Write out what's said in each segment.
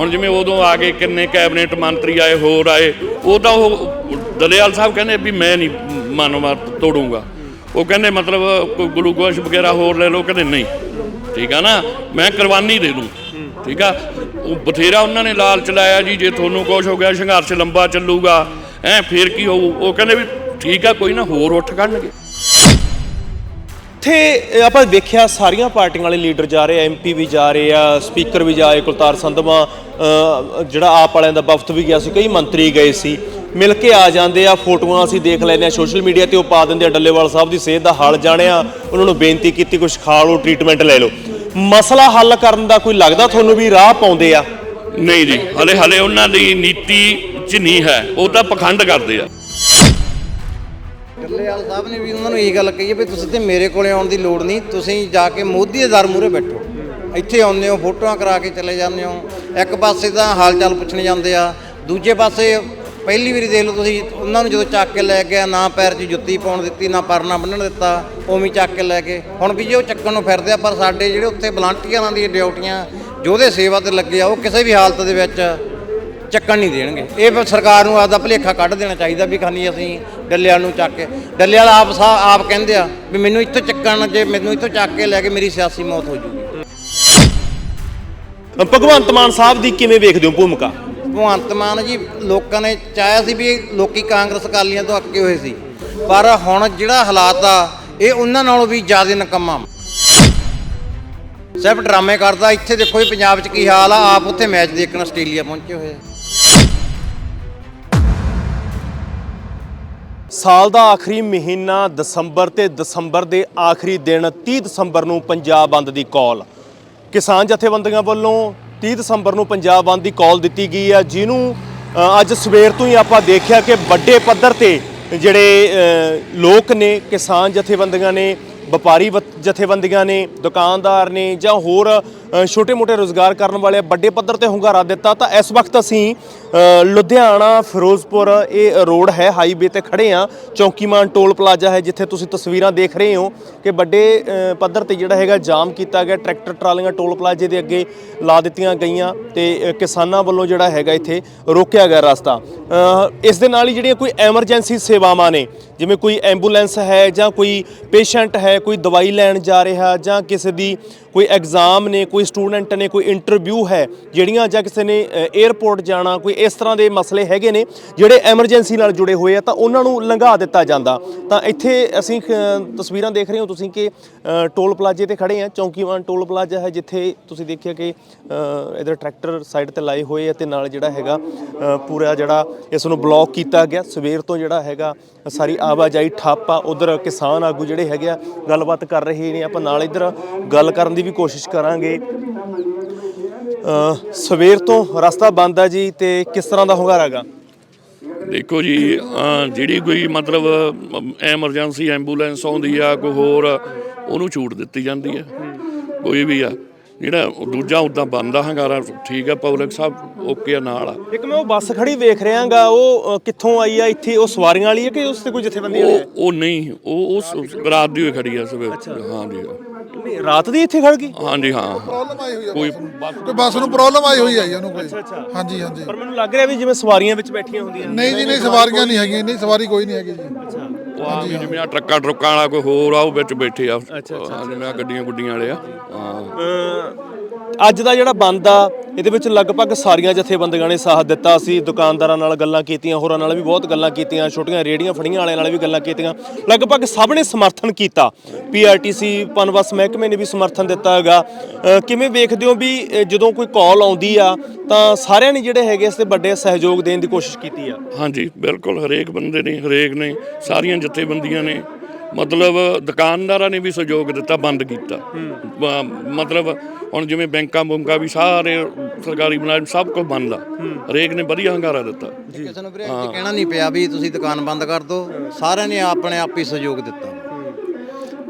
ਹੁਣ ਜਿਵੇਂ ਉਦੋਂ ਆ ਕੇ ਕਿੰਨੇ ਕੈਬਨਿਟ ਮੰਤਰੀ ਆਏ, ਹੋਰ ਆਏ, ਉਹ ਤਾਂ ਉਹ ਦਲੇਵਾਲ ਸਾਹਿਬ ਕਹਿੰਦੇ ਵੀ ਮੈਂ ਨਹੀਂ ਮਾਨਵਾ ਤੋੜੂੰਗਾ। ਉਹ ਕਹਿੰਦੇ ਮਤਲਬ ਕੋਈ ਗਲੂਕੋਸ਼ ਵਗੈਰਾ ਹੋਰ ਲੈ ਲਓ ਕਹਿੰਦੇ ਨਹੀਂ। ਠੀਕ ਆ ਨਾ? ਮੈਂ ਕੁਰਬਾਨੀ ਦੇ ਦੂੰ। ਠੀਕ ਆ? ਉਹ ਬਥੇਰਾ ਉਹਨਾਂ ਨੇ ਲਾਲ ਚਲਾਇਆ ਜੀ, ਜੇ ਤੁਹਾਨੂੰ ਕੁਝ ਹੋ ਗਿਆ, ਸੰਘਰਸ਼ ਲੰਬਾ ਚੱਲੂਗਾ। ਐ ਫੇਰ ਕੀ ਹੋਊ? ਉਹ ਕਹਿੰਦੇ ਵੀ ਠੀਕ ਆ, ਕੋਈ ਨਾ ਹੋਰ ਉੱਠ ਖੜਨਗੇ। ਉੱਥੇ ਆਪਾਂ ਵੇਖਿਆ ਸਾਰੀਆਂ ਪਾਰਟੀਆਂ ਵਾਲੇ ਲੀਡਰ ਜਾ ਰਹੇ ਆ ਐਮਪੀ ਵੀ ਜਾ ਰਹੇ ਆ, ਸਪੀਕਰ ਵੀ ਜਾਏ ਕੁਲਤਾਰ ਸੰਧਵਾ ਜਿਹੜਾ ਆਪ ਵਾਲਿਆਂ ਦਾ ਵਫਦ ਵੀ ਗਿਆ ਸੀ, ਕਈ ਮੰਤਰੀ ਗਏ ਸੀ। ਮਿਲ ਕੇ ਆ ਜਾਂਦੇ ਆ, ਫੋਟੋਆਂ ਅਸੀਂ ਦੇਖ ਲੈਂਦੇ ਆ, ਸੋਸ਼ਲ ਮੀਡੀਆ ਤੇ ਉਹ ਪਾ ਦਿੰਦੇ ਆ, ਡੱਲੇਵਾਲ ਸਾਹਿਬ ਦੀ ਸਿਹਤ ਦਾ ਹਾਲ ਜਾਣਿਆ, ਉਹਨਾਂ ਨੂੰ ਬੇਨਤੀ ਕੀਤੀ ਕੁਝ ਖਾ ਲਓ ਟ੍ਰੀਟਮੈਂਟ ਲੈ ਲਓ। ਮਸਲਾ ਹੱਲ ਕਰਨ ਦਾ ਕੋਈ ਲੱਗਦਾ ਤੁਹਾਨੂੰ ਵੀ ਰਾਹ ਪਾਉਂਦੇ ਆ? ਨਹੀਂ ਜੀ ਹਲੇ ਹਲੇ ਉਹਨਾਂ ਦੀ ਨੀਤੀ ਚ ਨਹੀਂ ਹੈ, ਉਹ ਤਾਂ ਪਖੰਡ ਕਰਦੇ ਆ। ਡੱਲੇਵਾਲ ਸਾਹਿਬ ਨੇ ਵੀ ਉਹਨਾਂ ਨੂੰ ਇਹ ਗੱਲ ਕਹੀ ਹੈ ਵੀ ਤੁਸੀਂ ਤੇ ਮੇਰੇ ਕੋਲੇ ਆਉਣ ਦੀ ਲੋੜ ਨਹੀਂ, ਤੁਸੀਂ ਜਾ ਕੇ ਮੋਦੀ ਦੇ ਦਰ ਮੂਹਰੇ ਬੈਠੋ। ਇੱਥੇ ਆਉਂਦੇ ਹੋ, ਫੋਟੋਆਂ ਕਰਾ ਕੇ ਚਲੇ ਜਾਂਦੇ ਹੋ। ਇੱਕ ਪਾਸੇ ਤਾਂ ਹਾਲ ਚਾਲ ਪੁੱਛਣ ਜਾਂਦੇ ਆ, ਦੂਜੇ ਪਾਸੇ ਪਹਿਲੀ ਵਾਰੀ ਦੇਖ ਲਓ ਤੁਸੀਂ, ਉਹਨਾਂ ਨੂੰ ਜਦੋਂ ਚੱਕ ਕੇ ਲੈ ਗਿਆ, ਨਾ ਪੈਰ 'ਚ ਜੁੱਤੀ ਪਾਉਣ ਦਿੱਤੀ, ਨਾ ਪਰਨਾ ਬੰਨਣ ਦਿੱਤਾ, ਉਵੇਂ ਚੱਕ ਕੇ ਲੈ ਕੇ ਹੁਣ ਵੀ ਜੇ ਉਹ ਚੱਕਣ ਨੂੰ ਫਿਰਦੇ ਆ, ਪਰ ਸਾਡੇ ਜਿਹੜੇ ਉੱਥੇ ਵਲੰਟੀਅਰਾਂ ਦੀਆਂ ਡਿਊਟੀਆਂ ਜਿਹਦੇ ਸੇਵਾ ਤੇ ਲੱਗੇ ਆ, ਉਹ ਕਿਸੇ ਵੀ ਹਾਲਤ ਦੇ ਵਿੱਚ ਚੱਕਣ ਨਹੀਂ ਦੇਣਗੇ। ਇਹ ਸਰਕਾਰ ਨੂੰ ਆਪਦਾ ਭਲੇਖਾ ਕੱਢ ਦੇਣਾ ਚਾਹੀਦਾ ਵੀ ਖਾਨੀ ਅਸੀਂ ਡੱਲੇਵਾਲ ਨੂੰ ਚੱਕ ਕੇ। ਡੱਲੇਵਾਲ ਆਪ ਸਾ ਆਪ ਕਹਿੰਦੇ ਆ ਵੀ ਮੈਨੂੰ ਇੱਥੋਂ ਚੱਕਣ ਜੇ ਮੈਨੂੰ ਇੱਥੋਂ ਚੱਕ ਕੇ ਲੈ ਕੇ ਮੇਰੀ ਸਿਆਸੀ ਮੌਤ ਹੋ ਜੂਗੀ। ਭਗਵੰਤ ਮਾਨ ਸਾਹਿਬ ਦੀ ਕਿਵੇਂ ਵੇਖਦੇ ਹੋ ਭੂਮਿਕਾ? ਭਗਵੰਤ ਮਾਨ ਜੀ ਲੋਕਾਂ ਨੇ ਚਾਹਿਆ ਸੀ ਵੀ ਲੋਕੀ ਕਾਂਗਰਸ ਅਕਾਲੀਆਂ ਤੋਂ ਅੱਕੇ ਹੋਏ ਸੀ। ਪਰ ਹੁਣ ਜਿਹੜਾ ਹਾਲਾਤ ਆ ਇਹ ਉਹਨਾਂ ਨਾਲੋਂ ਵੀ ਜ਼ਿਆਦਾ ਨਕਮਾ। ਸਿਰਫ ਡਰਾਮੇ ਕਰਦਾ ਇੱਥੇ ਦੇਖੋ ਇਹ ਪੰਜਾਬ 'ਚ ਕੀ ਹਾਲ ਆ ਆਪ ਉੱਥੇ ਮੈਚ ਦੇਖਣ ਆਸਟ੍ਰੇਲੀਆ ਪਹੁੰਚੇ ਹੋਏ ਆ। ਸਾਲ ਦਾ ਆਖਰੀ ਮਹੀਨਾ ਦਸੰਬਰ ਤੇ ਦਸੰਬਰ ਦੇ ਆਖਰੀ ਦਿਨ 30 ਦਸੰਬਰ ਨੂੰ ਪੰਜਾਬ ਬੰਦ ਦੀ ਕਾਲ। ਕਿਸਾਨ ਜਥੇਬੰਦੀਆਂ ਵੱਲੋਂ 30 ਦਸੰਬਰ ਨੂੰ ਪੰਜਾਬ ਬੰਦ ਦੀ ਕਾਲ ਦਿੱਤੀ ਗਈ ਹੈ, ਜਿਹਨੂੰ ਅੱਜ ਸਵੇਰ ਤੋਂ ਹੀ ਆਪਾਂ ਦੇਖਿਆ ਕਿ ਵੱਡੇ ਪੱਧਰ ਤੇ ਜਿਹੜੇ ਲੋਕ ਨੇ, ਕਿਸਾਨ ਜਥੇਬੰਦੀਆਂ ਨੇ, ਵਪਾਰੀ ਵਤ- ਜਥੇਬੰਦੀਆਂ ਨੇ, ਦੁਕਾਨਦਾਰ ਨੇ ਜਾਂ ਹੋਰ ਛੋਟੇ-ਮੋਟੇ ਰੋਜ਼ਗਾਰ ਕਰਨ ਵਾਲੇ ਵੱਡੇ ਪੱਧਰ ਤੇ ਹੁੰਗਾਰਾ ਦਿੱਤਾ, ਤਾਂ ਇਸ ਵਕਤ ਅਸੀਂ ਲੁਧਿਆਣਾ, ਫਿਰੋਜ਼ਪੁਰ, ਇਹ ਰੋਡ ਹੈ, ਹਾਈਵੇ ਤੇ ਖੜੇ ਆ ਚੌਕੀਮਾਨ ਟੋਲ ਪਲਾਜ਼ਾ ਹੈ, ਜਿੱਥੇ ਤੁਸੀਂ ਤਸਵੀਰਾਂ ਦੇਖ ਰਹੇ ਹੋ ਕਿ ਵੱਡੇ ਪੱਧਰ ਤੇ ਜਿਹੜਾ ਹੈਗਾ ਜਾਮ ਕੀਤਾ ਗਿਆ, ਟਰੈਕਟਰ, ਟਰਾਲੀਆਂ, ਟੋਲ ਪਲਾਜ਼ੇ ਦੇ ਅੱਗੇ ਲਾ ਦਿੱਤੀਆਂ ਗਈਆਂ ਤੇ ਕਿਸਾਨਾਂ ਵੱਲੋਂ ਜਿਹੜਾ ਹੈਗਾ ਇੱਥੇ ਰੋਕਿਆ ਗਿਆ ਰਸਤਾ। ਇਸ ਦੇ ਨਾਲ ਹੀ ਜਿਹੜੀਆਂ ਕੋਈ ਐਮਰਜੈਂਸੀ ਸੇਵਾਵਾਂ ਨੇ, ਜਿਵੇਂ ਕੋਈ ਐਂਬੂਲੈਂਸ ਹੈ ਜਾਂ ਕੋਈ ਪੇਸ਼ੈਂਟ ਹੈ, ਕੋਈ ਦਵਾਈ ਲੈਣ ਜਾ ਰਿਹਾ ਜਾਂ ਕਿਸੇ ਦੀ ਕੋਈ ਐਗਜ਼ਾਮ ਨੇ ਕੋਈ ਸਟੂਡੈਂਟ ਨੇ ਕੋਈ ਇੰਟਰਵਿਊ ਹੈ ਜਿਹੜੀਆਂ ਜਾਂ ਕਿਸੇ ਨੇ 에ਅਰਪੋਰਟ ਜਾਣਾ ਕੋਈ ਇਸ ਤਰ੍ਹਾਂ ਦੇ ਮਸਲੇ ਹੈਗੇ ਨੇ ਜਿਹੜੇ ਐਮਰਜੈਂਸੀ ਨਾਲ ਜੁੜੇ ਹੋਏ ਆ ਤਾਂ ਉਹਨਾਂ ਨੂੰ ਲੰਘਾ ਦਿੱਤਾ ਜਾਂਦਾ। ਤਾਂ ਇੱਥੇ ਅਸੀਂ ਤਸਵੀਰਾਂ ਦੇਖ ਰਹੇ ਹੋ ਤੁਸੀਂ ਕਿ ਟੋਲ ਪਲਾਜ਼ੇ ਤੇ ਖੜੇ ਆ ਚੌਂਕੀਵਾਨ ਟੋਲ ਪਲਾਜ਼ਾ ਹੈ ਜਿੱਥੇ ਤੁਸੀਂ ਦੇਖਿਆ ਕਿ ਅ, ਇਧਰ ਟਰੈਕਟਰ ਸਾਈਡ ਤੇ ਲਾਏ ਹੋਏ ਆ ਤੇ ਨਾਲ ਜਿਹੜਾ ਹੈਗਾ ਪੂਰਾ ਜਿਹੜਾ ਇਸ ਨੂੰ ਬਲੌਕ ਕੀਤਾ ਗਿਆ। ਸਵੇਰ ਤੋਂ ਜਿਹੜਾ ਹੈਗਾ ਸਾਰੀ ਆਵਾਜਾਈ ਠੱਪ ਆ ਉਧਰ ਕਿਸਾਨ ਆਗੂ ਜਿਹੜੇ ਹੈਗੇ ਆ ਗੱਲਬਾਤ ਕਰ ਰਹੇ ਨੇ ਆਪਾਂ ਨਾਲ ਇਧਰ ਗੱਲ ਕਰਨ ਦੀ ਵੀ ਕੋਸ਼ਿਸ਼ ਕਰਾਂਗੇ। ਸਵੇਰ ਤੋਂ ਰਸਤਾ ਬੰਦ ਆ ਜੀ ਤੇ ਕਿਸ ਤਰ੍ਹਾਂ ਦਾ ਹੁੰਗਾਰਾ ਹੈਗਾ? ਦੇਖੋ ਜੀ ਜਿਹੜੀ ਕੋਈ ਮਤਲਬ ਐਮਰਜੈਂਸੀ ਐਂਬੂਲੈਂਸ ਆਉਂਦੀ ਆ, ਕੋਈ ਹੋਰ, ਉਹਨੂੰ ਛੂਟ ਦਿੱਤੀ ਜਾਂਦੀ ਆ। ਕੋਈ ਵੀ ਆ। ਜਿਹੜਾ ਉਹ ਦੂਜਾ ਉਦਾਂ ਬੰਦਾ ਹੰਗਾਰਾ ਠੀਕ ਆ ਪਬਲਿਕ ਸਭ ਓਕੇ ਆ ਨਾਲ ਆ। ਇੱਕ ਮੈਂ ਉਹ ਬੱਸ ਖੜੀ ਵੇਖ ਰਿਹਾਗਾ ਉਹ ਅ, ਕਿੱਥੋਂ ਆਈ ਆ ਇੱਥੇ ਉਹ ਸਵਾਰੀਆਂ ਵਾਲੀ ਹੈ ਕਿ ਉਸ ਤੇ ਕੋਈ ਜਥੇਬੰਦੀ ਵਾਲੀ ਉਹ ਉਹ ਨਹੀਂ ਉਹ ਉਸ ਰਾਤ ਦੀ ਹੋਈ ਖੜੀ ਆ ਸਵੇਰ। ਹਾਂ ਜੀ। ਹੈ ਰਾਤ ਦੀ ਇੱਥੇ ਖੜ ਗਈ? ਹਾਂਜੀ ਹਾਂ ਪ੍ਰੋਬਲਮ ਆਈ ਹੋਈ ਆ ਕੋਈ ਕੋਈ ਬੱਸ ਨੂੰ ਪ੍ਰੋਬਲਮ ਆਈ ਹੋਈ ਆ ਜੀ ਉਹਨੂੰ ਕੋਈ। ਹਾਂਜੀ ਹਾਂਜੀ। ਪਰ ਮੈਨੂੰ ਲੱਗ ਰਿਹਾ ਵੀ ਜਿਵੇਂ ਸਵਾਰੀਆਂ ਵਿੱਚ ਬੈਠੀਆਂ ਹੁੰਦੀਆਂ ਨਹੀਂ ਜੀ ਨਹੀਂ ਸਵਾਰੀਆਂ ਨਹੀਂ ਹੈਗੀਆਂ ਨਹੀਂ ਸਵਾਰੀ ਕੋਈ ਨਹੀਂ ਹੈਗੀ ਜੀ। ਉਹ ਜਿਵੇਂ ਆ ਟਰੱਕਾਂ ਟਰੁੱਕਾਂ ਵਾਲਾ ਕੋਈ ਹੋਰ ਆ ਉਹ ਵਿੱਚ ਬੈਠੇ ਆ। ਹਾਂ, ਜਿਵੇਂ ਆ ਗੱਡੀਆਂ ਗੁੱਡੀਆਂ ਵਾਲੇ ਆ। ਹਾਂ। ਅੱਜ ਦਾ ਜਿਹੜਾ ਬੰਦ ਆ, ਇਹਦੇ ਵਿੱਚ ਲਗਭਗ ਸਾਰੀਆਂ ਜਥੇਬੰਦੀਆਂ ਨੇ ਸਾਥ ਦਿੱਤਾ ਸੀ। ਦੁਕਾਨਦਾਰਾਂ ਨਾਲ ਗੱਲਾਂ ਕੀਤੀਆਂ, ਹੋਰਾਂ ਨਾਲ ਵੀ ਬਹੁਤ ਗੱਲਾਂ ਕੀਤੀਆਂ, ਛੋਟੀਆਂ ਰੇੜੀਆਂ ਫੜੀਆਂ ਵਾਲਿਆਂ ਨਾਲ ਵੀ ਗੱਲਾਂ ਕੀਤੀਆਂ। ਲਗਭਗ ਸਭ ਨੇ ਸਮਰਥਨ ਕੀਤਾ। ਪੀਆਰਟੀਸੀ ਪਨਬਸ ਮਹਿਕਮੇ ਨੇ ਵੀ ਸਮਰਥਨ ਦਿੱਤਾ ਹੈਗਾ। ਕਿਵੇਂ ਵੇਖਦੇ ਹੋ ਵੀ ਜਦੋਂ ਕੋਈ ਕਾਲ ਆਉਂਦੀ ਆ, ਤਾਂ ਸਾਰਿਆਂ ਨੇ ਜਿਹੜੇ ਹੈਗੇ ਇਸ ਤੇ ਵੱਡੇ ਸਹਿਯੋਗ ਦੇਣ ਦੀ ਕੋਸ਼ਿਸ਼ ਕੀਤੀ ਆ? ਹਾਂਜੀ, ਬਿਲਕੁਲ। ਹਰੇਕ ਬੰਦੇ ਨੇ, ਹਰੇਕ ਨੇ, ਸਾਰੀਆਂ ਜਥੇਬੰਦੀਆਂ ਨੇ ਮਤਲਬ ਦੁਕਾਨਦਾਰਾਂ ਨੇ ਵੀ ਸਹਿਯੋਗ ਦਿੱਤਾ ਬੰਦ ਕੀਤਾ। ਮਤਲਬ ਹੁਣ ਜਿਵੇਂ ਬੈਂਕਾਂ ਬੁੰਕਾਂ ਵੀ ਸਾਰੇ ਸਰਕਾਰੀ ਮੁਲਾਜ਼ਮ ਸਭ ਕੁਝ ਬੰਦ ਆ। ਹਰੇਕ ਨੇ ਵਧੀਆ ਹੰਗਾਰਾ ਦਿੱਤਾ। ਕਿਸੇ ਨੂੰ ਵੀਰੇ ਇਹ ਕਹਿਣਾ ਨਹੀਂ ਪਿਆ ਵੀ ਤੁਸੀਂ ਦੁਕਾਨ ਬੰਦ ਕਰ ਦਿਓ ਸਾਰਿਆਂ ਨੇ ਆਪਣੇ ਆਪ ਹੀ ਸਹਿਯੋਗ ਦਿੱਤਾ।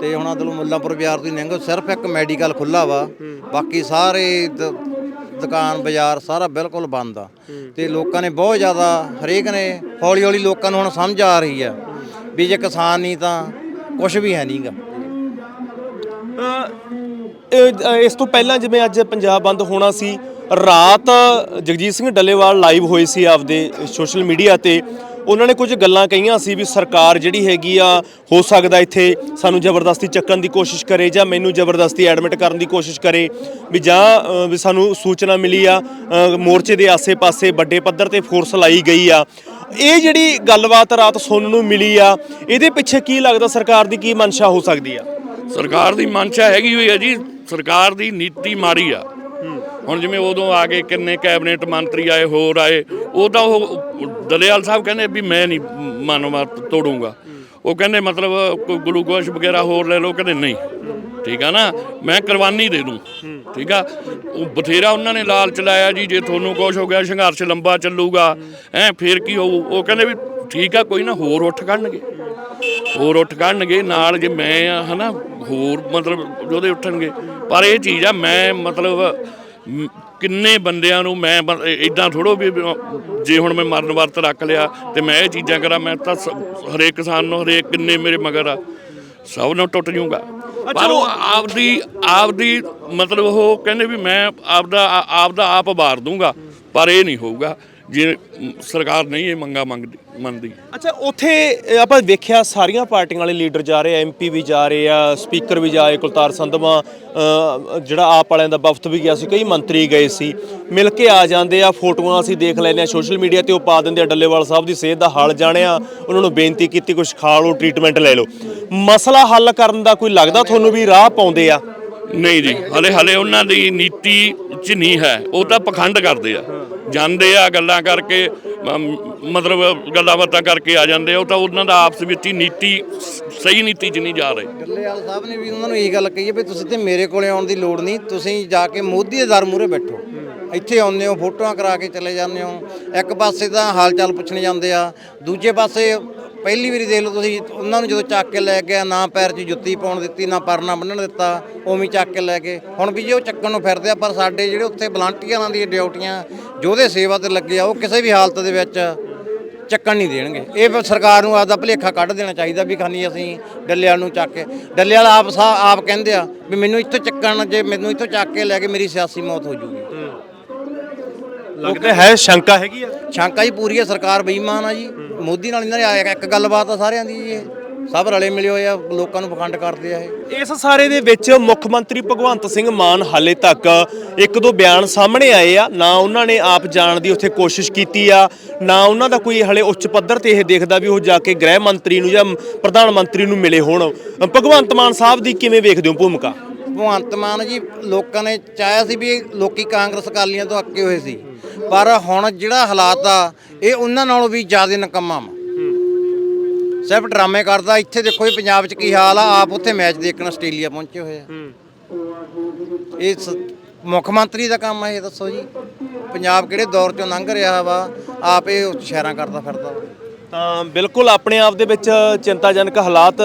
ਤੇ ਹੁਣ ਅਦਲੂ ਮੁੱਲਾਂਪੁਰ ਬਾਜ਼ਾਰ ਤੋਂ ਲੰਘੋ ਸਿਰਫ ਇੱਕ ਮੈਡੀਕਲ ਖੁੱਲਾ ਵਾ। ਬਾਕੀ ਸਾਰੇ ਦੁਕਾਨ ਬਾਜ਼ਾਰ ਸਾਰਾ ਬਿਲਕੁਲ ਬੰਦ ਆ। ਤੇ ਲੋਕਾਂ ਨੇ ਬਹੁਤ ਜ਼ਿਆਦਾ ਹਰੇਕ ਨੇ ਹੌਲੀ ਹੌਲੀ ਲੋਕਾਂ ਨੂੰ ਹੁਣ ਸਮਝ ਆ ਰਹੀ ਆ। ਵੀ ਜੇ ਕਿਸਾਨ ਨਹੀਂ ਤਾਂ ਕੁਝ ਵੀ ਹੈ ਨਹੀਂਗਾ ਅ, ਇਹ- ਇਸ ਤੋਂ ਪਹਿਲਾਂ ਜਿਵੇਂ ਅੱਜ ਪੰਜਾਬ ਬੰਦ ਹੋਣਾ ਸੀ ਰਾਤ ਜਗਜੀਤ ਸਿੰਘ ਡੱਲੇਵਾਲ ਲਾਈਵ ਹੋਏ ਸੀ ਆਪਦੇ ਸੋਸ਼ਲ ਮੀਡੀਆ ਤੇ। ਉਹਨਾਂ ਨੇ ਕੁਝ ਗੱਲਾਂ ਕਹੀਆਂ ਸੀ ਵੀ ਸਰਕਾਰ ਜਿਹੜੀ ਹੈਗੀ ਆ ਹੋ ਸਕਦਾ ਇੱਥੇ ਸਾਨੂੰ ਜ਼ਬਰਦਸਤੀ ਚੱਕਣ ਦੀ ਕੋਸ਼ਿਸ਼ ਕਰੇ ਜਾਂ ਮੈਨੂੰ ਜ਼ਬਰਦਸਤੀ ਐਡਮਿਟ ਕਰਨ ਦੀ ਕੋਸ਼ਿਸ਼ ਕਰੇ। ਵੀ ਜਾਂ ਵੀ ਸਾਨੂੰ ਸੂਚਨਾ ਮਿਲੀ ਆ ਮੋਰਚੇ ਦੇ ਆਸੇ-ਪਾਸੇ ਵੱਡੇ ਪੱਧਰ ਤੇ ਫੋਰਸ ਲਾਈ ਗਈ ਆ। ਇਹ ਜਿਹੜੀ ਗੱਲਬਾਤ ਰਾਤ ਸੁਣਨ ਨੂੰ ਮਿਲੀ ਆ, ਇਹਦੇ ਪਿੱਛੇ ਕੀ ਲੱਗਦਾ ਸਰਕਾਰ ਦੀ ਕੀ ਮਨਸ਼ਾ ਹੋ ਸਕਦੀ ਆ? ਸਰਕਾਰ ਦੀ ਮਨਸ਼ਾ ਹੈਗੀ ਹੋਈ ਆ ਜੀ, ਸਰਕਾਰ ਦੀ ਨੀਤੀ ਮਾੜੀ ਆ। ਹੁਣ ਜਿਵੇਂ ਉਦੋਂ ਆ ਕੇ ਕਿੰਨੇ ਕੈਬਨਿਟ ਮੰਤਰੀ ਆਏ, ਹੋਰ ਆਏ, ਉਹ ਤਾਂ ਉਹ ਦਲੇਵਾਲ ਸਾਹਿਬ ਕਹਿੰਦੇ ਵੀ ਮੈਂ ਨਹੀਂ ਮਾਨਵ ਤੋੜੂੰਗਾ। ਉਹ ਕਹਿੰਦੇ ਮਤਲਬ ਕੋਈ ਗਲੂਕੋਸ਼ ਵਗੈਰਾ ਹੋਰ ਲੈ ਲਓ ਕਹਿੰਦੇ ਨਹੀਂ। ਠੀਕ ਆ ਨਾ? ਮੈਂ ਕੁਰਬਾਨੀ ਦੇ ਦੂੰ। ਠੀਕ ਆ? ਉਹ ਬਥੇਰਾ ਉਹਨਾਂ ਨੇ ਲਾਲ ਚਲਾਇਆ ਜੀ ਜੇ ਤੁਹਾਨੂੰ ਕੁਛ ਹੋ ਗਿਆ ਸੰਘਰਸ਼ ਲੰਬਾ ਚੱਲੂਗਾ। ਐ ਫੇਰ ਕੀ ਹੋਊ? ਉਹ ਕਹਿੰਦੇ ਵੀ ਠੀਕ ਆ ਕੋਈ ਨਾ ਹੋਰ ਉੱਠ ਕੱਢਣਗੇ ਹੋਰ ਉੱਠ ਕੱਢਣਗੇ ਨਾਲ ਜੇ ਮੈਂ ਆ ਹਨਾ ਹੋਰ ਮਤਲਬ ਉਹਦੇ ਉੱਠਣਗੇ। ਪਰ ਇਹ ਚੀਜ਼ ਆ ਮੈਂ ਮਤਲਬ ਕਿੰਨੇ ਬੰਦਿਆਂ ਨੂੰ ਮੈਂ ਇਦਾਂ ਥੋੜੋ ਵੀ ਵੀ, ਜੇ ਹੁਣ ਮੈਂ ਮਰਨ ਵਰਤ ਰੱਖ ਲਿਆ ਤੇ ਮੈਂ ਇਹ ਚੀਜ਼ਾਂ ਕਰਾਂ ਮੈਂ ਤਾਂ ਸ- ਹਰੇਕ ਕਿਸਾਨ ਨੂੰ ਹਰੇਕ ਕਿੰਨੇ ਮੇਰੇ ਮਗਰ ਆ। ਸਭ ਨੂੰ ਟੁੱਟ ਜਾਊਗਾ ਪਰ ਉਹ ਆਪਦੀ ਆਪਦੀ ਮਤਲਬ ਉਹ ਕਹਿੰਦੇ ਵੀ ਮੈਂ ਆਪਦਾ ਆਪਦਾ ਆਪ ਵਾਰ ਦੂੰਗਾ ਪਰ ਇਹ ਨਹੀਂ ਹੋਊਗਾ। ਜੇ ਸਰਕਾਰ ਨਹੀਂ ਇਹ ਮੰਗਾ ਮੰਗਦੀ, ਮੰਨਦੀ। ਅੱਛਾ, ਉੱਥੇ ਆਪਾਂ ਵੇਖਿਆ ਸਾਰੀਆਂ ਪਾਰਟੀਆਂ ਵਾਲੇ ਲੀਡਰ ਜਾ ਰਹੇ ਆ ਐਮਪੀ ਵੀ ਜਾ ਰਹੇ ਆ, ਸਪੀਕਰ ਵੀ ਜਾ ਰਹੇ, ਕੁਲਤਾਰ ਸੰਧਵਾ ਜਿਹੜਾ ਆਪ ਵਾਲਿਆਂ ਦਾ ਵਫਦ ਵੀ ਗਿਆ ਸੀ, ਕਈ ਮੰਤਰੀ ਗਏ ਸੀ। ਮਿਲ ਕੇ ਆ ਜਾਂਦੇ ਆ, ਫੋਟੋਆਂ ਅਸੀਂ ਦੇਖ ਲੈਂਦੇ ਆ, ਸੋਸ਼ਲ ਮੀਡੀਆ ਤੇ ਉਹ ਪਾ ਦਿੰਦੇ ਆ, ਡੱਲੇਵਾਲ ਸਾਹਿਬ ਦੀ ਸਿਹਤ ਦਾ ਹਾਲ ਜਾਣਿਆ, ਉਹਨਾਂ ਨੂੰ ਬੇਨਤੀ ਕੀਤੀ ਕੁਝ ਖਾ ਲਓ, ਟ੍ਰੀਟਮੈਂਟ ਲੈ ਲਓ। ਮਸਲਾ ਹੱਲ ਕਰਨ ਦਾ ਕੋਈ ਲੱਗਦਾ ਤੁਹਾਨੂੰ ਵੀ ਰਾਹ ਪਾਉਂਦੇ ਆ? ਨਹੀਂ ਜੀ, ਹਲੇ ਹਲੇ ਉਹਨਾਂ ਦੀ ਨੀਤੀ ਚ ਨਹੀਂ ਹੈ। ਉਹ ਤਾਂ ਪਖੰਡ ਕਰਦੇ ਆ। ਜਾਂਦੇ ਆ ਗੱਲਾਂ ਕਰਕੇ ਮਤਲਬ ਗੱਲਾਂ ਬਾਤਾਂ ਕਰਕੇ ਆ ਜਾਂਦੇ ਆ। ਉਹ ਤਾਂ ਉਹਨਾਂ ਦਾ ਆਪਸ ਵਿੱਚ ਹੀ ਨੀਤੀ, ਸਹੀ ਨੀਤੀ ਚ ਨਹੀਂ ਜਾ ਰਹੇ। ਡੱਲੇਵਾਲ ਸਾਹਿਬ ਨੇ ਵੀ ਉਹਨਾਂ ਨੂੰ ਇਹ ਗੱਲ ਕਹੀ ਹੈ ਵੀ ਤੁਸੀਂ ਤੇ ਮੇਰੇ ਕੋਲੇ ਆਉਣ ਦੀ ਲੋੜ ਨਹੀਂ। ਤੁਸੀਂ ਜਾ ਕੇ ਮੋਦੀ ਦੇ ਦਰ ਮੂਹਰੇ ਬੈਠੋ। ਇੱਥੇ ਆਉਂਦੇ ਹੋ, ਫੋਟੋਆਂ ਕਰਾ ਕੇ ਚਲੇ ਜਾਂਦੇ ਹੋ। ਇੱਕ ਪਾਸੇ ਤਾਂ ਹਾਲ ਚਾਲ ਪੁੱਛਣ ਜਾਂਦੇ ਆ, ਦੂਜੇ ਪਾਸੇ ਪਹਿਲੀ ਵਾਰੀ ਦੇਖ ਲਓ ਤੁਸੀਂ ਉਹਨਾਂ ਨੂੰ ਜਦੋਂ ਚੱਕ ਕੇ ਲੈ ਗਿਆ ਨਾ ਪੈਰ 'ਚ ਜੁੱਤੀ ਪਾਉਣ ਦਿੱਤੀ ਨਾ ਪਰਨਾ ਬੰਨਣ ਦਿੱਤਾ ਉਵੇਂ ਹੀ ਚੱਕ ਕੇ ਲੈ ਗਏ। ਹੁਣ ਵੀ ਜੇ ਉਹ ਚੱਕਣ ਨੂੰ ਫਿਰਦੇ ਆ ਪਰ ਸਾਡੇ ਜਿਹੜੇ ਉੱਥੇ ਵਲੰਟੀਅਰਾਂ ਦੀਆਂ ਡਿਊਟੀਆਂ ਯੋਧੇ ਸੇਵਾ ਤੇ ਲੱਗੇ ਆ ਉਹ ਕਿਸੇ ਵੀ ਹਾਲਤ ਦੇ ਵਿੱਚ ਚੱਕਣ ਨਹੀਂ ਦੇਣਗੇ। ਇਹ ਫਿਰ ਸਰਕਾਰ ਨੂੰ ਆਪਦਾ ਭਲੇਖਾ ਕੱਢ ਦੇਣਾ ਚਾਹੀਦਾ ਵੀ ਖਾਨੀ ਅਸੀਂ ਡੱਲੇਵਾਲ ਨੂੰ ਚੱਕ ਕੇ। ਡੱਲੇਵਾਲ ਆਪ ਸਾ ਆਪ ਕਹਿੰਦੇ ਆ ਵੀ ਮੈਨੂੰ ਇੱਥੋਂ ਚੱਕਣ ਜੇ ਮੈਨੂੰ ਇੱਥੋਂ ਚੱਕ ਕੇ ਲੈ ਕੇ ਮੇਰੀ ਸਿਆਸੀ ਮੌਤ ਹੋ ਜੂਗੀ। ਲੱਗਦਾ ਹੈ ਸ਼ੰਕਾ ਹੈਗੀ ਆ? ਸ਼ੰਕਾ ਜੀ ਪੂਰੀ ਹੈ ਸਰਕਾਰ ਬੇਈਮਾਨ ਆ ਜੀ। ਮੋਦੀ ਨਾਲ ਇਹਨਾਂ ਨੇ ਆਇਆ ਇੱਕ ਗੱਲਬਾਤ ਆ ਸਾਰਿਆਂ ਦੀ ਜੀ, ਇਹ ਸਭ ਰਲੇ ਮਿਲੇ ਹੋਏ ਆ, ਲੋਕਾਂ ਨੂੰ ਪਖੰਡ ਕਰਦੇ ਆ ਇਹ। ਇਸ ਸਾਰੇ ਦੇ ਵਿੱਚ ਮੁੱਖ ਮੰਤਰੀ ਭਗਵੰਤ ਸਿੰਘ ਮਾਨ ਹਾਲੇ ਤੱਕ ਇੱਕ ਦੋ ਬਿਆਨ ਸਾਹਮਣੇ ਆਏ ਆ। ਨਾ ਉਹਨਾਂ ਨੇ ਆਪ ਜਾਣ ਦੀ ਉੱਥੇ ਕੋਸ਼ਿਸ਼ ਕੀਤੀ ਆ, ਨਾ ਉਹਨਾਂ ਦਾ ਕੋਈ ਹਲੇ ਉੱਚ ਪੱਧਰ ਤੇ ਇਹ ਦੇਖਦਾ ਵੀ ਉਹ ਜਾ ਕੇ ਗ੍ਰਹਿ ਮੰਤਰੀ ਨੂੰ ਜਾਂ ਪ੍ਰਧਾਨ ਮੰਤਰੀ ਨੂੰ ਮਿਲੇ ਹੋਣ। ਭਗਵੰਤ ਮਾਨ ਸਾਹਿਬ ਦੀ ਕਿਵੇਂ ਵੇਖਦੇ ਹੋ ਭੂਮਿਕਾ? ਭਗਵੰਤ ਮਾਨ ਜੀ ਲੋਕਾਂ ਨੇ ਚਾਹਿਆ ਸੀ ਵੀ ਲੋਕੀ ਕਾਂਗਰਸ ਅਕਾਲੀਆਂ ਤੋਂ ਅੱਕੇ ਹੋਏ ਸੀ। ਪਰ ਹੁਣ ਜਿਹੜਾ ਹਾਲਾਤ ਆ ਇਹ ਉਹਨਾਂ ਨਾਲੋਂ ਵੀ ਜ਼ਿਆਦਾ ਨਕਮਾ ਵਾ। ਸਿਰਫ ਡਰਾਮੇ ਕਰਦਾ ਇੱਥੇ ਦੇਖੋ ਇਹ ਪੰਜਾਬ 'ਚ ਕੀ ਹਾਲ ਆ ਆਪ ਉੱਥੇ ਮੈਚ ਦੇਖਣ ਆਸਟ੍ਰੇਲੀਆ ਪਹੁੰਚੇ ਹੋਏ ਆ। ਇਹ ਮੁੱਖ ਮੰਤਰੀ ਦਾ ਕੰਮ ਹੈ ਇਹ ਦੱਸੋ ਜੀ। ਪੰਜਾਬ ਕਿਹੜੇ ਦੌਰ 'ਚੋਂ ਲੰਘ ਰਿਹਾ ਵਾ ਆਪ ਇਹ ਸ਼ਹਿਰਾਂ ਕਰਦਾ ਫਿਰਦਾ ਵਾ। ਤਾਂ ਬਿਲਕੁਲ ਆਪਣੇ ਆਪ ਦੇ ਵਿੱਚ ਚਿੰਤਾਜਨਕ ਹਾਲਾਤ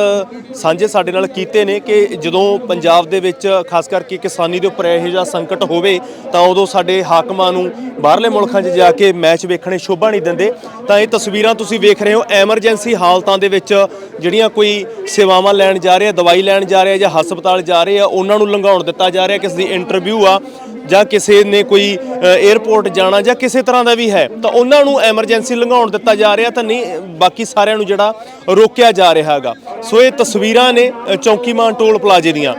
ਸਾਂਝੇ ਸਾਡੇ ਨਾਲ ਕੀਤੇ ਨੇ ਕਿ ਜਦੋਂ ਪੰਜਾਬ ਦੇ ਵਿੱਚ ਖਾਸ ਕਰਕੇ ਕਿਸਾਨੀ ਦੇ ਉੱਪਰ ਇਹੋ ਜਿਹਾ ਸੰਕਟ ਹੋਵੇ ਤਾਂ ਉਦੋਂ ਸਾਡੇ ਹਾਕਮਾਂ ਨੂੰ ਬਾਹਰਲੇ ਮੁਲਕਾਂ 'ਚ ਜਾ ਕੇ ਮੈਚ ਵੇਖਣੇ ਸ਼ੋਭਾ ਨਹੀਂ ਦਿੰਦੇ। ਤਾਂ ਇਹ ਤਸਵੀਰਾਂ ਤੁਸੀਂ ਵੇਖ ਰਹੇ ਹੋ, ਐਮਰਜੈਂਸੀ ਹਾਲਤਾਂ ਦੇ ਵਿੱਚ ਜਿਹੜੀਆਂ ਕੋਈ ਸੇਵਾਵਾਂ ਲੈਣ ਜਾ ਰਹੇ ਆ, ਦਵਾਈ ਲੈਣ ਜਾ ਰਹੇ ਆ ਜਾਂ ਹਸਪਤਾਲ ਜਾ ਰਹੇ ਆ, ਉਹਨਾਂ ਨੂੰ ਲੰਘਾਉਣ ਦਿੱਤਾ ਜਾ ਰਿਹਾ, ਕਿਸ ਦੀ ਇੰਟਰਵਿਊ ਆ। ਜਾਂ ਕਿਸੇ ਨੇ ਕੋਈ 에ਅਰਪੋਰਟ ਜਾਣਾ ਜਾਂ ਕਿਸੇ ਤਰ੍ਹਾਂ ਦਾ ਵੀ ਹੈ ਤਾਂ ਉਹਨਾਂ ਨੂੰ ਐਮਰਜੈਂਸੀ ਲੰਘਾਉਣ ਦਿੱਤਾ ਜਾ ਰਿਹਾ ਤਾਂ ਨਹੀਂ ਬਾਕੀ ਸਾਰਿਆਂ ਨੂੰ ਜਿਹੜਾ ਰੋਕਿਆ ਜਾ ਰਿਹਾ ਹੈਗਾ। ਸੋ ਇਹ ਤਸਵੀਰਾਂ ਨੇ ਚੌਂਕੀਮਾਨ ਟੋਲ ਪਲਾਜ਼ੇ ਦੀਆਂ।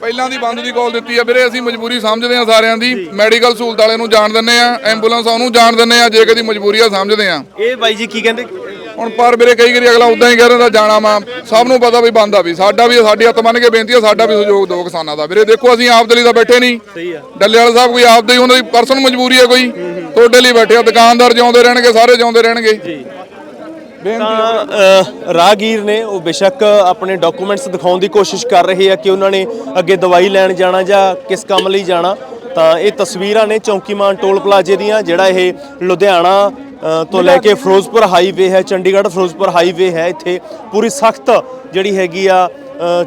ਪਹਿਲਾਂ ਦੀ ਬੰਦ ਦੀ ਕਾਲ ਦਿੱਤੀ ਆ ਵੀਰੇ ਅਸੀਂ ਮਜਬੂਰੀ ਸਮਝਦੇ ਆ ਸਾਰਿਆਂ ਦੀ। ਮੈਡੀਕਲ ਸਹੂਲਤ ਵਾਲੇ ਨੂੰ ਜਾਣ ਦਿੰਨੇ ਆ ਐਂਬੂਲੈਂਸ ਉਹਨੂੰ ਜਾਣ ਦਿੰਨੇ ਆ ਜੇ ਕਦੀ ਮਜਬੂਰੀ ਆ ਸਮਝਦੇ ਆ। ਇਹ ਬਾਈ ਜੀ ਕੀ ਕਹਿੰਦੇ? ਹੁਣ ਪਰ ਵੀਰੇ ਕਈ ਵਾਰੀ ਅਗਲਾ ਉਦਾਂ ਹੀ ਕਹਿ ਰਿਹਾ ਜਾਣਾ ਵਾ। ਸਭ ਨੂੰ ਪਤਾ ਵੀ ਬੰਦ ਆ ਵੀ ਸਾਡਾ ਵੀ ਸਾਡੀ ਹੱਥ ਮੰਨ ਕੇ ਬੇਨਤੀ ਆ ਸਾਡਾ ਵੀ ਸਹਿਯੋਗ ਦਿਓ ਕਿਸਾਨਾਂ ਦਾ। ਵੀਰੇ ਦੇਖੋ ਅਸੀਂ ਆਪ ਦੇ ਲਈ ਤਾਂ ਬੈਠੇ ਨਹੀਂ। ਸਹੀ ਆ। ਡੱਲੇ ਵਾਲੇ ਸਾਹਿਬ ਕੋਈ ਆਪ ਦੇ ਹੀ ਉਹਨਾਂ ਦੀ ਪਰਸਨ ਮਜਬੂਰੀ ਹੈ ਕੋਈ। ਤੁਹਾਡੇ ਲਈ ਬੈਠੇ ਆ ਦੁਕਾਨਦਾਰ ਜਿਉਂਦੇ ਰਹਿਣਗੇ ਸਾਰੇ ਜਿਉਂਦੇ ਰਹਿਣਗੇ। ਤਾਂ ਅ, ਰਾਹਗੀਰ ਨੇ ਉਹ ਬੇਸ਼ੱਕ ਆਪਣੇ ਡਾਕੂਮੈਂਟਸ ਦਿਖਾਉਣ ਦੀ ਕੋਸ਼ਿਸ਼ ਕਰ ਰਹੇ ਆ ਕਿ ਉਹਨਾਂ ਨੇ ਅੱਗੇ ਦਵਾਈ ਲੈਣ ਜਾਣਾ ਜਾਂ ਕਿਸ ਕੰਮ ਲਈ ਜਾਣਾ। ਤਾਂ ਇਹ ਤਸਵੀਰਾਂ ਨੇ ਚੌਂਕੀਮਾਨ ਟੋਲ ਪਲਾਜ਼ੇ ਦੀਆਂ ਜਿਹੜਾ ਇਹ ਲੁਧਿਆਣਾ ਤੋਂ ਲੈ ਕੇ ਫਿਰੋਜ਼ਪੁਰ ਹਾਈਵੇ ਹੈ ਚੰਡੀਗੜ੍ਹ ਫਿਰੋਜ਼ਪੁਰ ਹਾਈਵੇ ਹੈ ਇੱਥੇ ਪੂਰੀ ਸਖਤ ਜਿਹੜੀ ਹੈਗੀ ਆ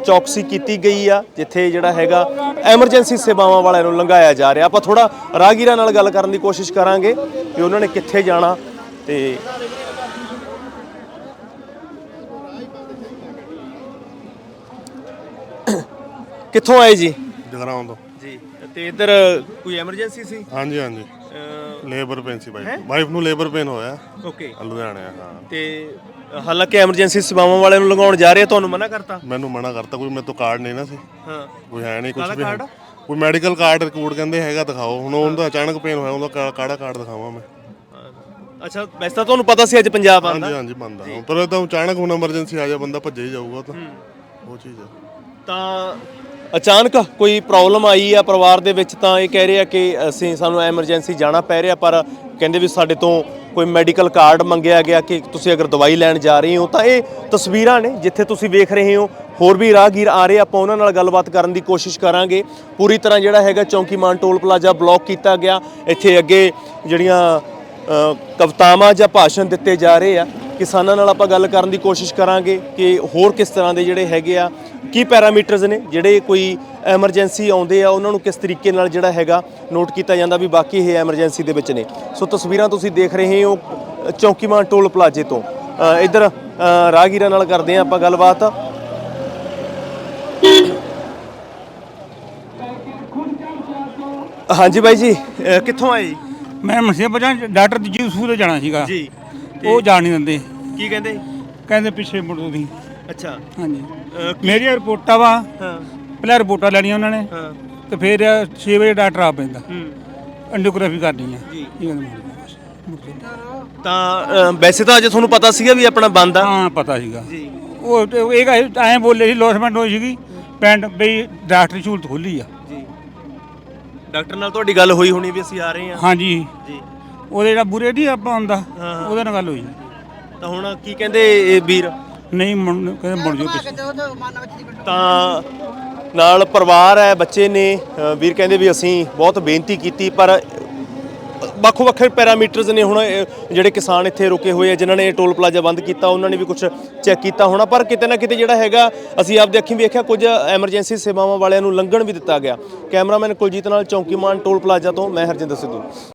ਚੌਕਸੀ ਕੀਤੀ ਗਈ ਆ ਜਿੱਥੇ ਜਿਹੜਾ ਹੈਗਾ ਐਮਰਜੈਂਸੀ ਸੇਵਾਵਾਂ ਵਾਲਿਆਂ ਨੂੰ ਲੰਘਾਇਆ ਜਾ ਰਿਹਾ। ਆਪਾਂ ਥੋੜਾ ਰਾਹਗੀਰਾਂ ਨਾਲ ਗੱਲ ਕਰਨ ਦੀ ਕੋਸ਼ਿਸ਼ ਕਰਾਂਗੇ ਕਿ ਉਹਨਾਂ ਨੇ ਕਿੱਥੇ ਜਾਣਾ ਤੇ ਕਿੱਥੋਂ ਆਏ ਜੀ? ਜਗਰਾਉਂ ਤੋਂ। ਜੀ ਤੇ ਇੱਧਰ ਕੋਈ ਐਮਰਜੈਂਸੀ ਸੀ? ਹਾਂਜੀ ਹਾਂਜੀ। ਲੇਬਰ ਪੇਨ ਸੀ ਵਾਈਫ ਵਾਈਫ ਨੂੰ ਲੇਬਰ ਪੇਨ ਹੋਇਆ। ਓਕੇ। ਲੁਧਿਆਣੇ ਹਾਂ। ਤੇ ਹਾਲਾਂਕਿ ਐਮਰਜੈਂਸੀ ਸੇਵਾਵਾਂ ਵਾਲਿਆਂ ਨੂੰ ਲਗਾਉਣ ਜਾ ਰਹੇ ਆ ਤੁਹਾਨੂੰ ਮਨਾ ਕਰਤਾ? ਮੈਨੂੰ ਮਨਾ ਕਰਤਾ ਕੋਈ ਮੇਰੇ ਤੋਂ ਕਾਰਡ ਨਹੀਂ ਨਾ ਸੀ। ਹਾਂ। ਕੋਈ ਹੈ ਨਹੀਂ ਕੁਝ ਵੀ ਕਾਰਡ? ਕੋਈ ਮੈਡੀਕਲ ਕਾਰਡ ਰਿਕਾਰਡ ਕਹਿੰਦੇ ਹੈਗਾ ਦਿਖਾਓ। ਹੁਣ ਉਹਦਾ ਅਚਾਨਕ ਪੇਨ ਹੋਇਆ ਉਹਦਾ ਕਾ- ਕਾਹਦਾ ਕਾਰਡ ਦਿਖਾਵਾਂ ਮੈਂ? ਅੱਛਾ ਵੈਸੇ ਤਾਂ ਤੁਹਾਨੂੰ ਪਤਾ ਸੀ ਅੱਜ ਪੰਜਾਬ ਆਉਂਦਾ। ਹਾਂਜੀ ਹਾਂਜੀ ਹਾਂ। ਪਰ ਇਹ ਤਾਂ ਅਚਾਨਕ ਹੁਣ ਐਮਰਜੈਂਸੀ ਆ ਜਾ ਬੰਦਾ ਭੱਜੇ ਹੀ ਜਾਊਗਾ ਤਾਂ। ਉਹ ਚੀਜ਼ ਹੈ ਤਾਂ ਅਚਾਨਕ ਕੋਈ ਪ੍ਰੋਬਲਮ ਆਈ ਆ ਪਰਿਵਾਰ ਦੇ ਵਿੱਚ ਤਾਂ ਇਹ ਕਹਿ ਰਹੇ ਆ ਕਿ ਅਸੀਂ ਸਾਨੂੰ ਐਮਰਜੈਂਸੀ ਜਾਣਾ ਪੈ ਰਿਹਾ ਪਰ ਕਹਿੰਦੇ ਵੀ ਸਾਡੇ ਤੋਂ ਕੋਈ ਮੈਡੀਕਲ ਕਾਰਡ ਮੰਗਿਆ ਗਿਆ ਕਿ ਤੁਸੀਂ ਅਗਰ ਦਵਾਈ ਲੈਣ ਜਾ ਰਹੇ ਹੋ ਤਾਂ ਇਹ ਤਸਵੀਰਾਂ ਨੇ ਜਿੱਥੇ ਤੁਸੀਂ ਵੇਖ ਰਹੇ ਹੋ। ਹੋਰ ਵੀ ਰਾਹਗੀਰ ਆ ਰਹੇ ਆਪਾਂ ਉਹਨਾਂ ਨਾਲ ਗੱਲਬਾਤ ਕਰਨ ਦੀ ਕੋਸ਼ਿਸ਼ ਕਰਾਂਗੇ। ਪੂਰੀ ਤਰ੍ਹਾਂ ਜਿਹੜਾ ਹੈਗਾ ਚੌਂਕੀਮਾਨ ਟੋਲ ਪਲਾਜ਼ਾ ਬਲੌਕ ਕੀਤਾ ਗਿਆ। ਇੱਥੇ ਅੱਗੇ ਜਿਹੜੀਆਂ ਅ, ਕਵਿਤਾਵਾਂ ਜਾਂ ਭਾਸ਼ਣ ਦਿੱਤੇ ਜਾ ਰਹੇ ਆ। ਕਿਸਾਨਾਂ ਨਾਲ ਆਪਾਂ ਗੱਲ ਕਰਨ ਦੀ ਕੋਸ਼ਿਸ਼ ਕਰਾਂਗੇ ਕਿ ਹੋਰ ਕਿਸ ਤਰ੍ਹਾਂ ਦੇ ਜਿਹੜੇ ਹੈਗੇ ਆ ਕੀ ਪੈਰਾਮੀਟਰਸ ਨੇ ਜਿਹੜੇ ਕੋਈ ਐਮਰਜੈਂਸੀ ਆਉਂਦੇ ਆ ਉਹਨਾਂ ਨੂੰ ਕਿਸ ਤਰੀਕੇ ਨਾਲ ਜਿਹੜਾ ਹੈਗਾ ਨੋਟ ਕੀਤਾ ਜਾਂਦਾ ਵੀ ਬਾਕੀ ਇਹ ਐਮਰਜੈਂਸੀ ਦੇ ਵਿੱਚ ਨੇ। ਸੋ ਤਸਵੀਰਾਂ ਤੁਸੀਂ ਦੇਖ ਰਹੇ ਹੋ ਚੌਂਕੀਮਾਨ ਟੋਲ ਪਲਾਜ਼ੇ ਤੋਂ। ਇੱਧਰ ਅ, ਰਾਹਗੀਰਾਂ ਨਾਲ ਕਰਦੇ ਆ ਆਪਾਂ ਗੱਲਬਾਤ। ਹਾਂਜੀ ਬਾਈ ਜੀ ਕਿੱਥੋਂ ਆਏ ਜੀ? ਮੈਂ ਮਸੇ ਬਜਾਂ ਡਾਕਟਰ ਜੀ ਸੂਰੇ ਜਾਣਾ ਸੀਗਾ। ਜੀ। ਉਹ ਜਾਣ ਨਹੀਂ ਦਿੰਦੇ। ਕੀ ਕਹਿੰਦੇ? ਕਹਿੰਦੇ ਪਿੱਛੇ ਮੁੜੋ ਤੁਸੀਂ। ਅੱਛਾ। ਹਾਂਜੀ। ਅ, ਮੇਰੀਆਂ ਰਿਪੋਰਟਾਂ ਵਾ। ਹਾਂ। ਪਹਿਲਾਂ ਰਿਪੋਰਟਾਂ ਲੈਣੀਆਂ ਉਹਨਾਂ ਨੇ। ਹਾਂ। ਤੇ ਫਿਰ 6 ਵਜੇ ਡਾਕਟਰ ਆ ਪੈਂਦਾ। ਹੂੰ। ਐਂਡੋਗ੍ਰਾਫੀ ਕਰਨੀ ਆ। ਜੀ। ਇਹ ਬਸ, ਮੁੜ ਜਾਓ। ਤਾਂ ਅ, ਵੈਸੇ ਤਾਂ ਅਜੇ ਤੁਹਾਨੂੰ ਪਤਾ ਸੀਗਾ ਵੀ ਆਪਣਾ ਬੰਦ ਆ। ਹਾਂ ਪਤਾ ਸੀਗਾ। ਜੀ। ਉਹ ਤੇ ਇਹ ਕਹੇ ਐਂ ਬੋਲੇ ਸੀ ਲੋਸਮੈਂਟ ਹੋਈ ਸੀਗੀ। ਪਿੰਡ ਬਈ ਡਾਕਟਰੀ ਸਹੂਲਤ ਖੋਲੀ ਆ। ਜੀ। ਡਾਕਟਰ ਨਾਲ ਤੁਹਾਡੀ ਗੱਲ ਹੋਈ ਹੋਣੀ ਵੀ ਅਸੀਂ ਆ ਰਹੇ ਹਾਂ। ਹਾਂਜੀ। ਜੀ। ਉਹਦੇ ਜਿਹੜਾ ਬੁਰੇ ਨਹੀਂ ਆਪਾਂ ਹੁੰਦਾ। ਉਹਦੇ ਨਾਲ ਗੱਲ ਹੋਈ। ਤਾਂ ਹੁਣ ਕੀ ਕਹਿੰਦੇ ਇਹ ਵੀਰ? ਨਹੀਂ ਮੁੜ ਕਹਿੰਦੇ ਮੁੜ ਜਾਓ ਪਿੱਛੇ। ਤਾਂ ਨਾਲ ਪਰਿਵਾਰ ਹੈ ਬੱਚੇ ਨੇ। ਅ, ਵੀਰ ਕਹਿੰਦੇ ਵੀ ਅਸੀਂ ਬਹੁਤ ਬੇਨਤੀ ਕੀਤੀ ਪਰ ਵੱਖੋ ਵੱਖਰੇ ਪੈਰਾਮੀਟਰਸ ਨੇ ਹੁਣ ਇਹ ਜਿਹੜੇ ਕਿਸਾਨ ਇੱਥੇ ਰੁਕੇ ਹੋਏ ਆ ਜਿਨ੍ਹਾਂ ਨੇ ਟੋਲ ਪਲਾਜ਼ਾ ਬੰਦ ਕੀਤਾ ਉਹਨਾਂ ਨੇ ਵੀ ਕੁਝ ਚੈੱਕ ਕੀਤਾ ਹੋਣਾ। ਪਰ ਕਿਤੇ ਨਾ ਕਿਤੇ ਜਿਹੜਾ ਹੈਗਾ ਅਸੀਂ ਆਪਦੇ ਅੱਖੀਂ ਵੇਖਿਆ ਕੁਝ ਐਮਰਜੈਂਸੀ ਸੇਵਾਵਾਂ ਵਾਲਿਆਂ ਨੂੰ ਲੰਘਣ ਵੀ ਦਿੱਤਾ ਗਿਆ। ਕੈਮਰਾਮੈਨ ਕੁਲਜੀਤ ਨਾਲ ਚੌਂਕੀਮਾਨ ਟੋਲ ਪਲਾਜ਼ਾ ਤੋਂ ਮੈਂ ਹਰਜਿੰਦਰ ਸਿੱਧੂ।